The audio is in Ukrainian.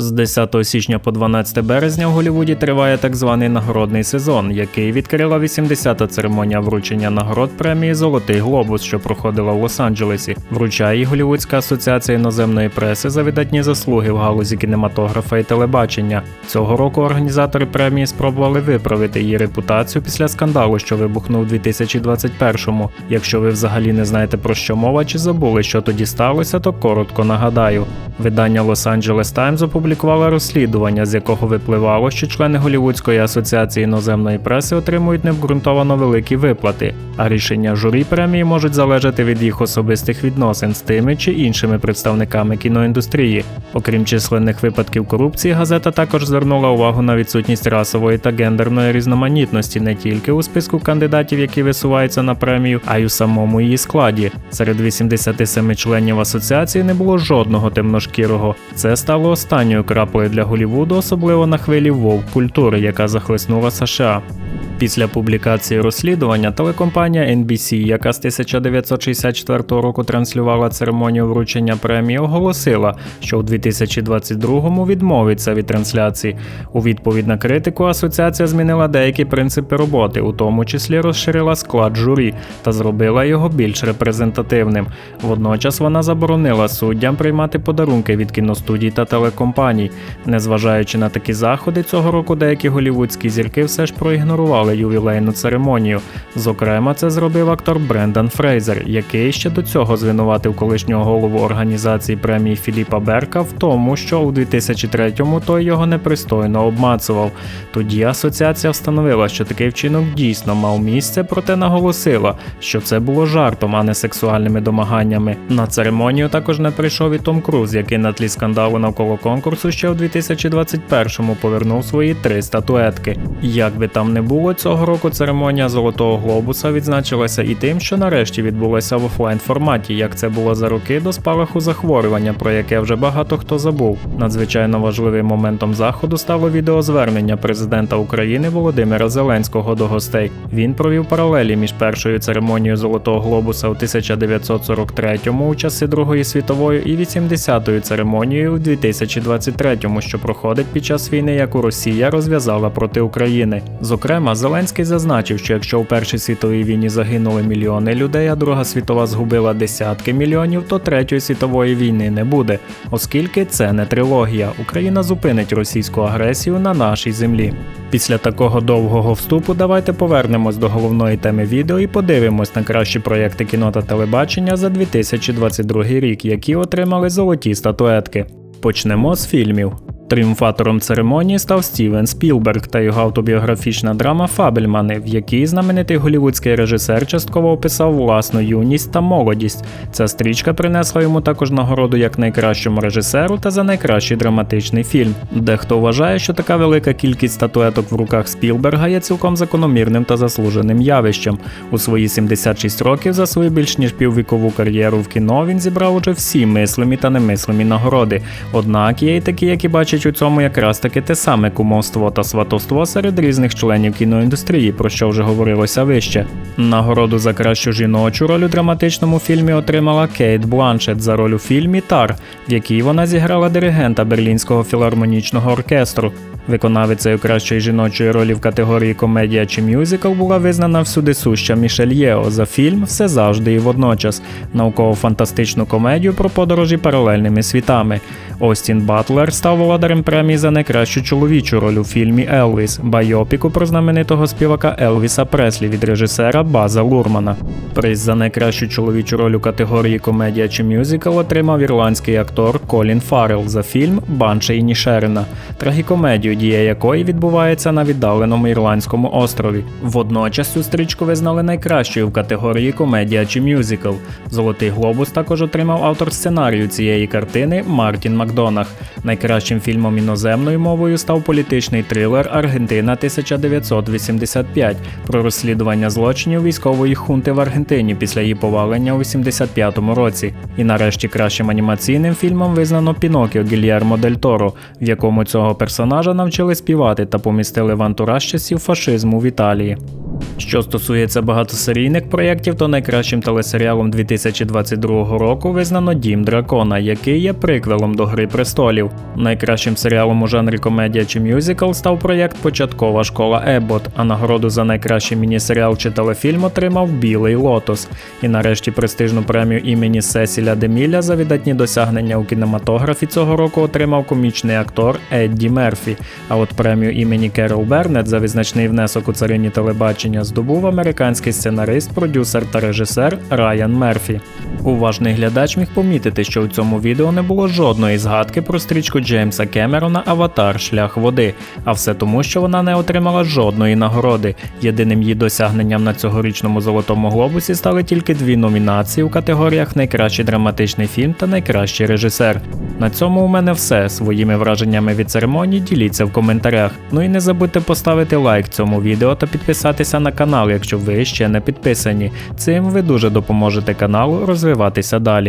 З 10 січня по 12 березня в Голлівуді триває так званий нагородний сезон, який відкрила 80-та церемонія вручення нагород премії Золотий глобус, що проходила в Лос-Анджелесі. Вручає її Голлівудська асоціація іноземної преси за видатні заслуги в галузі кінематографа і телебачення. Цього року організатори премії спробували виправити її репутацію після скандалу, що вибухнув у 2021-му. Якщо ви взагалі не знаєте про що мова чи забули, що тоді сталося, то коротко нагадаю. Видання Angeles Times опублікувало розслідування, з якого випливало, що члени Голлівудської асоціації іноземної преси отримують необґрунтовано великі виплати, а рішення журі премії можуть залежати від їх особистих відносин з тими чи іншими представниками кіноіндустрії. Окрім численних випадків корупції, газета також звернула увагу на відсутність расової та гендерної різноманітності не тільки у списку кандидатів, які висуваються на премію, а й у самому її складі. Серед 87 членів асоціації не було жодного темношкірого. Це стало останньою краплею для Голлівуду, особливо на хвилі вовк культури, яка захлеснула США. Після публікації розслідування телекомпанія NBC, яка з 1964 року транслювала церемонію вручення премії, оголосила, що у 2022-му відмовиться від трансляції. У відповідь на критику асоціація змінила деякі принципи роботи, у тому числі розширила склад журі та зробила його більш репрезентативним. Водночас вона заборонила суддям приймати подарунки від кіностудій та телекомпаній. Незважаючи на такі заходи, цього року деякі голівудські зірки все ж проігнорували ювілейну церемонію. Зокрема, це зробив актор Брендан Фрейзер, який ще до цього звинуватив колишнього голову організації премії Філіпа Берка в тому, що у 2003-му той його непристойно обмацував. Тоді асоціація встановила, що такий вчинок дійсно мав місце, проте наголосила, що це було жартом, а не сексуальними домаганнями. На церемонію також не прийшов і Том Круз, який на тлі скандалу навколо конкурсу ще у 2021-му повернув свої три статуетки. Як би там не було, цього року церемонія Золотого Глобуса відзначилася і тим, що нарешті відбулася в офлайн форматі, як це було за роки до спалаху захворювання, про яке вже багато хто забув. Надзвичайно важливим моментом заходу стало відеозвернення президента України Володимира Зеленського до гостей. Він провів паралелі між першою церемонією Золотого Глобуса у 1943-му у часи Другої світової і 80-ю церемонією у 2023-му, що проходить під час війни, яку Росія розв'язала проти України. Зокрема, Зеленський зазначив, що якщо у Першій світовій війні загинули мільйони людей, а Друга світова згубила десятки мільйонів, то третьої світової війни не буде, оскільки це не трилогія. Україна зупинить російську агресію на нашій землі. Після такого довгого вступу давайте повернемось до головної теми відео і подивимось на кращі проєкти кіно та телебачення за 2022 рік, які отримали золоті статуетки. Почнемо з фільмів. Тріумфатором церемонії став Стівен Спілберг та його автобіографічна драма Фабельмани, в якій знаменитий голівудський режисер частково описав власну юність та молодість. Ця стрічка принесла йому також нагороду як найкращому режисеру та за найкращий драматичний фільм. Дехто вважає, що така велика кількість статуеток в руках Спілберга є цілком закономірним та заслуженим явищем. У свої 76 років за свою більш ніж піввікову кар'єру в кіно він зібрав уже всі мислимі та немислимі нагороди. Однак є й такі, які бачать бачить у цьому якраз таки те саме кумовство та сватовство серед різних членів кіноіндустрії, про що вже говорилося вище. Нагороду за кращу жіночу роль у драматичному фільмі отримала Кейт Бланшет за роль у фільмі Тар, в якій вона зіграла диригента Берлінського філармонічного оркестру. Виконавицею кращої жіночої ролі в категорії комедія чи мюзикл була визнана всюди суща Мішель Єо за фільм Все завжди і водночас, науково-фантастичну комедію про подорожі паралельними світами. Остін Батлер став володарем премії за найкращу чоловічу роль у фільмі Елвіс, байопіку про знаменитого співака Елвіса Преслі від режисера База Лурмана. Приз за найкращу чоловічу роль у категорії комедія чи мюзикл отримав ірландський актор Колін Фаррелл за фільм Банша і Нішерина, трагікомедію, дія якої відбувається на віддаленому ірландському острові. Водночас цю стрічку визнали найкращою в категорії комедія чи мюзикл. Золотий глобус також отримав автор сценарію цієї картини Мартін Макдонах. Найкращим фільмом іноземною мовою став політичний трилер Аргентина 1985 про розслідування злочинів військової хунти в Аргентині після її повалення у 85-му році. І нарешті кращим анімаційним фільмом визнано Пінокіо Гільєрмо Дель Торо, в якому цього персонажа навчили співати та помістили в антураж часів фашизму в Італії. Що стосується багатосерійних проєктів, то найкращим телесеріалом 2022 року визнано Дім Дракона, який є приквелом до Гри престолів. Найкращим серіалом у жанрі комедія чи мюзикл став проєкт Початкова школа Еббот, а нагороду за найкращий міні-серіал чи телефільм отримав Білий Лотос. І нарешті престижну премію імені Сесіля Деміля за видатні досягнення у кінематографі цього року отримав комічний актор Едді Мерфі. А от премію імені Керол Бернет за визначний внесок у царині телебачення здобув американський сценарист, продюсер та режисер Райан Мерфі. Уважний глядач міг помітити, що у цьому відео не було жодної згадки про стрічку Джеймса Кемерона Аватар Шлях води, а все тому, що вона не отримала жодної нагороди. Єдиним її досягненням на цьогорічному золотому глобусі стали тільки дві номінації у категоріях Найкращий драматичний фільм та найкращий режисер. На цьому у мене все. Своїми враженнями від церемонії діліться в коментарях. Ну і не забудьте поставити лайк цьому відео та підписатися на канал, якщо ви ще не підписані. Цим ви дуже допоможете каналу розвиватися далі.